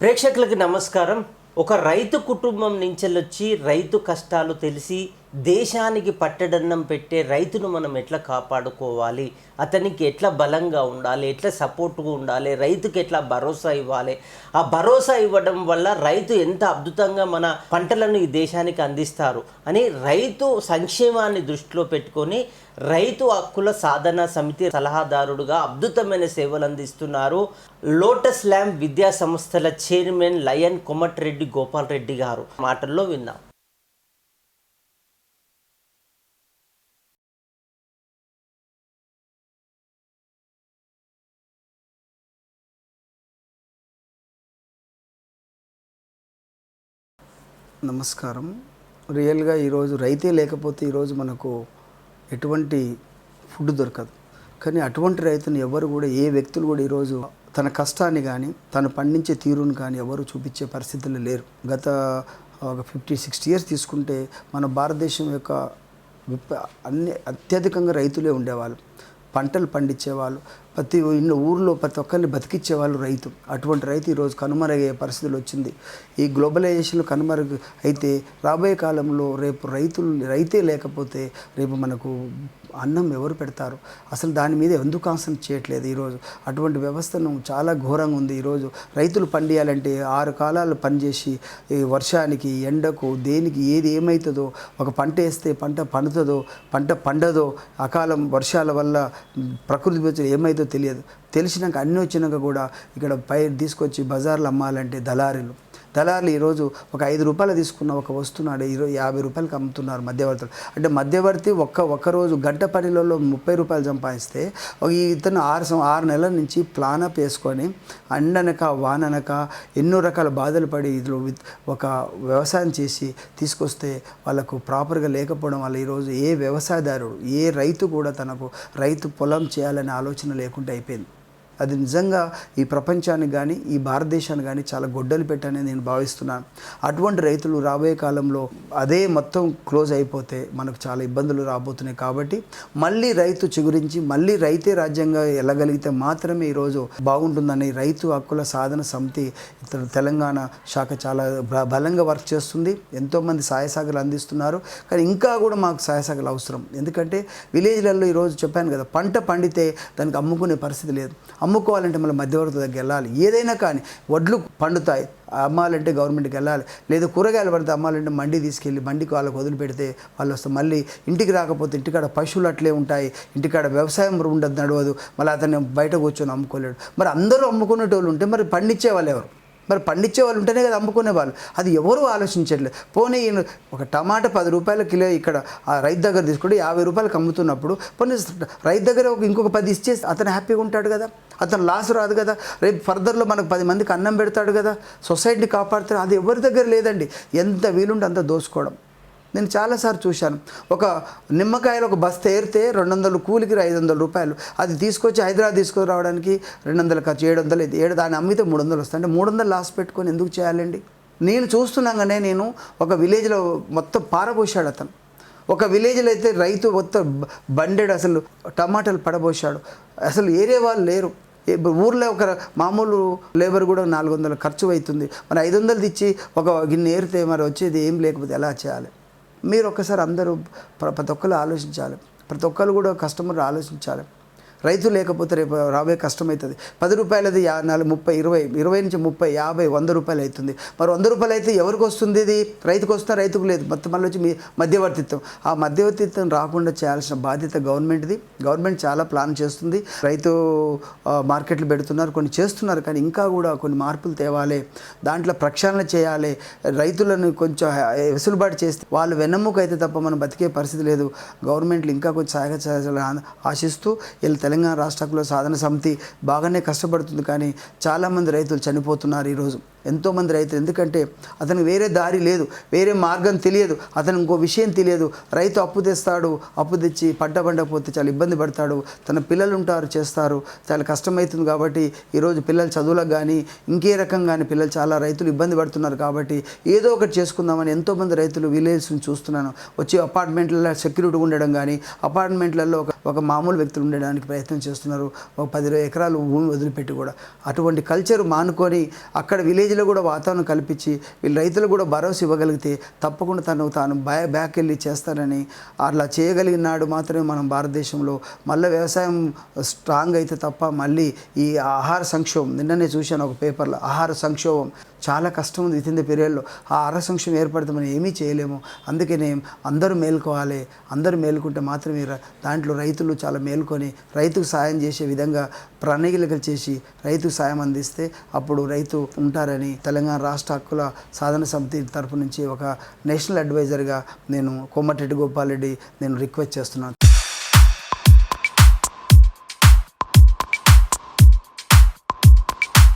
ప్రేక్షకులకి నమస్కారం. ఒక రైతు కుటుంబం నుంచి వచ్చి రైతు కష్టాలు తెలిసి దేశానికి పట్టడన్నం పెట్టే రైతును మనం ఎట్లా కాపాడుకోవాలి? అతనికి ఎట్లా బలంగా ఉండాలి? ఎట్లా సపోర్ట్గా ఉండాలి? రైతుకి ఎట్లా భరోసా ఇవ్వాలి? ఆ భరోసా ఇవ్వడం వల్ల రైతు ఎంత అద్భుతంగా మన పంటలను ఈ దేశానికి అందిస్తారు అని రైతు సంక్షేమాన్ని దృష్టిలో పెట్టుకొని రైతు హక్కుల సాధన సమితి సలహాదారుడుగా అద్భుతమైన సేవలు అందిస్తున్నారు లోటస్ ల్యాంప్ విద్యా సంస్థల చైర్మన్ లయన్ కొమటిరెడ్డి గోపాల్ రెడ్డి గారు. మాటల్లో విన్నాం నమస్కారం. రియల్గా ఈరోజు రైతే లేకపోతే ఈరోజు మనకు ఎటువంటి ఫుడ్ దొరకదు. కానీ అటువంటి రైతుని ఎవరు కూడా ఏ వ్యక్తులు కూడా ఈరోజు తన కష్టాన్ని కానీ తను పండించే తీరును కానీ ఎవరు చూపించే పరిస్థితులు లేరు. గత ఒక ఫిఫ్టీ సిక్స్టీ ఇయర్స్ తీసుకుంటే మన భారతదేశం యొక్క అన్ని అత్యధికంగా రైతులే ఉండేవాళ్ళు. పంటలు పండించేవాళ్ళు. ప్రతి ఇన్ని ఊర్లో ప్రతి ఒక్కరిని బతికిచ్చేవాళ్ళు రైతు. అటువంటి రైతు ఈరోజు కనుమరుగయ్యే పరిస్థితులు వచ్చింది. ఈ గ్లోబలైజేషన్ కనుమరుగు అయితే రాబోయే కాలంలో రేపు రైతులు రైతే లేకపోతే రేపు మనకు అన్నం ఎవరు పెడతారు? అసలు దాని మీద ఎందుకు కాన్సన్ట్రేట్ చేయట్లేదు ఈరోజు? అటువంటి వ్యవస్థను చాలా ఘోరంగా ఉంది ఈరోజు. రైతులు పండియాలంటే ఆరు కాలాలు పనిచేసి ఈ వర్షానికి ఎండకు దేనికి ఏది ఏమవుతుందో ఒక పంట వేస్తే పంట పండుతుందో పంట పండదో అకాలం వర్షాల వల్ల ప్రకృతి ఏమైతుందో తెలియదు. తెలిసినాక అన్నీ వచ్చినాక కూడా ఇక్కడ పై తీసుకొచ్చి బజార్లో అమ్మాలంటే దళారీలు. దళారులు ఈరోజు ఒక ఐదు రూపాయలు తీసుకున్న ఒక వస్తున్నాడు ఈరోజు యాభై రూపాయలకి అమ్ముతున్నారు మధ్యవర్తులు. అంటే మధ్యవర్తి ఒక్క ఒక్క రోజు గంట పనిలో ముప్పై రూపాయలు సంపాదిస్తే ఇతను ఆరు ఆరు నెలల నుంచి ప్లాన్ అప్ వేసుకొని అండనక వాననక ఎన్నో రకాల బాధలు పడి ఇదిలో ఒక వ్యవసాయం చేసి తీసుకొస్తే వాళ్ళకు ప్రాపర్గా లేకపోవడం వల్ల ఈరోజు ఏ వ్యవసాయదారుడు ఏ రైతు కూడా తనకు రైతు పొలం చేయాలనే ఆలోచన లేకుండా అయిపోయింది. అది నిజంగా ఈ ప్రపంచానికి కానీ ఈ భారతదేశానికి కానీ చాలా గొడ్డలు పెట్టని నేను భావిస్తున్నాను అటువంటి రైతులు రాబోయే కాలంలో అదే మొత్తం క్లోజ్ అయిపోతే మనకు చాలా ఇబ్బందులు రాబోతున్నాయి కాబట్టి మళ్ళీ రైతు చిగురించి మళ్ళీ రైతే రాజ్యంగా వెళ్ళగలిగితే మాత్రమే ఈరోజు బాగుంటుందని రైతు హక్కుల సాధన సమితి ఇతర తెలంగాణ శాఖ చాలా బ- బలంగా వర్క్ చేస్తుంది. ఎంతోమంది సాయసాగలు అందిస్తున్నారు. కానీ ఇంకా కూడా మాకు సాయసాగలు అవసరం. ఎందుకంటే విలేజ్లలో ఈరోజు చెప్పాను కదా పంట పండితే దానికి అమ్ముకునే పరిస్థితి లేదు. అమ్ముకోవాలంటే మళ్ళీ మధ్యవర్తి దగ్గర వెళ్ళాలి. ఏదైనా కానీ వడ్లు పండుతాయి అమ్మాలంటే గవర్నమెంట్కి వెళ్ళాలి. లేదా కూరగాయలు పడితే అమ్మాలంటే మండి తీసుకెళ్ళి మండికి వాళ్ళకి వదిలిపెడితే వాళ్ళు వస్తే మళ్ళీ ఇంటికి రాకపోతే ఇంటికాడ పశువులు అట్లే ఉంటాయి. ఇంటికాడ వ్యవసాయం ఉండదు నడవదు. మళ్ళీ అతను బయట కూర్చొని అమ్ముకోలేడు. మరి అందరూ అమ్ముకునేటోళ్ళు ఉంటే మరి పండించే వాళ్ళు ఎవరు? మరి పండించే వాళ్ళు ఉంటేనే కదా అమ్ముకునే వాళ్ళు. అది ఎవరు ఆలోచించట్లేదు. పోనీ ఈయన ఒక టమాటా పది రూపాయల కిలో ఇక్కడ ఆ రైతు దగ్గర తీసుకుంటే యాభై రూపాయలకు అమ్ముతున్నప్పుడు పోనీ రైతు దగ్గర ఒక ఇంకొక పది ఇచ్చేసి అతను హ్యాపీగా ఉంటాడు కదా. అతను లాస్ రాదు కదా. రేపు ఫర్దర్లో మనకు పది మందికి అన్నం పెడతాడు కదా. సొసైటీని కాపాడుతాడు. అది ఎవరి దగ్గర లేదండి. ఎంత వీలుంటే అంత దోసుకోవడం. నేను చాలాసార్లు చూశాను. ఒక నిమ్మకాయలు ఒక బస్తా ఏరితే రెండు వందలు కూలికి ఐదు వందల రూపాయలు. అది తీసుకొచ్చి హైదరాబాద్ తీసుకురావడానికి రెండు వందల ఖర్చు ఏడు వందలు అయితే ఏడు దాన్ని అమ్మితే మూడు వందలు వస్తాయి. అంటే మూడు వందలు లాస్ పెట్టుకొని ఎందుకు చేయాలండి? నేను చూస్తున్నాగానే నేను ఒక విలేజ్లో మొత్తం పారబోసాడు అతను. ఒక విలేజ్లో అయితే రైతు మొత్తం బండెడ్ అసలు టమాటాలు పడబోసాడు అసలు ఏరే వాళ్ళు లేరు. ఊర్లో ఒక మామూలు లేబర్ కూడా నాలుగు వందలు ఖర్చు అవుతుంది మరి ఐదు వందలు తెచ్చి ఒక గిన్నె ఏరితే మరి వచ్చేది ఏం లేకపోతే ఎలా చేయాలి? మీరు ఒక్కసారి అందరూ ప్ర- ప్రతి ఒక్కరు ఆలోచించాలి. ప్రతి ఒక్కరు కూడా కస్టమర్ ఆలోచించాలి. రైతు లేకపోతే రేపు రాబోయే కష్టమవుతుంది పది రూపాయలది యా నాలుగు ముప్పై ఇరవై ఇరవై నుంచి ముప్పై యాభై వంద రూపాయలు అవుతుంది మరి వంద రూపాయలు అయితే ఎవరికి వస్తుంది ఇది? రైతుకు వస్తున్నా రైతుకు లేదు. మొత్తం మళ్ళీ వచ్చి మీ మధ్యవర్తిత్వం. ఆ మధ్యవర్తిత్వం రాకుండా చేయాల్సిన బాధ్యత గవర్నమెంట్ది. గవర్నమెంట్ చాలా ప్లాన్ చేస్తుంది. రైతు మార్కెట్లు పెడుతున్నారు. కొన్ని చేస్తున్నారు. కానీ ఇంకా కూడా కొన్ని మార్పులు తేవాలి. దాంట్లో ప్రక్షాళన చేయాలి. రైతులను కొంచెం వెసులుబాటు చేస్తే వాళ్ళు వెన్నెముక అయితే తప్ప మనం బతికే పరిస్థితి లేదు. గవర్నమెంట్లు ఇంకా కొంచెం సహాయ ఆశిస్తూ వెళ్తారు తెలంగాణ రాష్ట్ర సాధన సమితి బాగానే కష్టపడుతుంది కానీ చాలామంది రైతులు చనిపోతున్నారు ఈరోజు. ఎంతోమంది రైతులు. ఎందుకంటే అతనికి వేరే దారి లేదు వేరే మార్గం తెలియదు అతను ఇంకో విషయం తెలియదు. రైతు అప్పు తెస్తాడు అప్పు తెచ్చి పంట పండకపోతే చాలా ఇబ్బంది పడతాడు. తన పిల్లలు ఉంటారు చేస్తారు. చాలా కష్టమవుతుంది కాబట్టి ఈరోజు పిల్లలు చదువులకు కానీ ఇంకే రకం కానీ పిల్లలు చాలా రైతులు ఇబ్బంది పడుతున్నారు కాబట్టి ఏదో ఒకటి చేసుకుందామని ఎంతోమంది రైతులు విలేజ్ని చూస్తున్నాను. వచ్చి అపార్ట్మెంట్లలో సెక్యూరిటీ ఉండడం కానీ అపార్ట్మెంట్లలో ఒక ఒక మామూలు వ్యక్తులు ఉండడానికి ప్రయత్నం చేస్తున్నారు. ఒక పది ఎకరాలు భూమి వదిలిపెట్టి కూడా. అటువంటి కల్చర్ మానుకొని అక్కడ విలేజ్ విలేజ్లో కూడా వాతావరణం కల్పించి వీళ్ళు రైతులు కూడా భరోసా ఇవ్వగలిగితే తప్పకుండా తను తాను బ్యా బ్యాక్ వెళ్ళి చేస్తారని అట్లా చేయగలిగిన నాడు మాత్రమే మనం భారతదేశంలో. మళ్ళీ వ్యవసాయం స్ట్రాంగ్ అయితే తప్ప మళ్ళీ ఈ ఆహార సంక్షోభం నిన్ననే చూశాను ఒక పేపర్లో ఆహార సంక్షోభం. చాలా కష్టం ఉంది. విత్ ఇన్ ద పీరియడ్లో ఆ ఆహార సంక్షోభం ఏర్పడితే మనం ఏమీ చేయలేము. అందుకనే అందరూ మేల్కోవాలి. అందరూ మేల్కుంటే మాత్రమే దాంట్లో రైతులు చాలా మేల్కొని రైతుకు సాయం చేసే విధంగా ప్రణాళికలు చేసి రైతుకు సాయం అందిస్తే అప్పుడు రైతు ఉంటారని తెలంగాణ రాష్ట్ర హక్కుల సాధన సమితి తరపు నుంచి ఒక నేషనల్ అడ్వైజర్గా నేను కోమటిరెడ్డి గోపాల్ రెడ్డి నేను రిక్వెస్ట్ చేస్తున్నాను.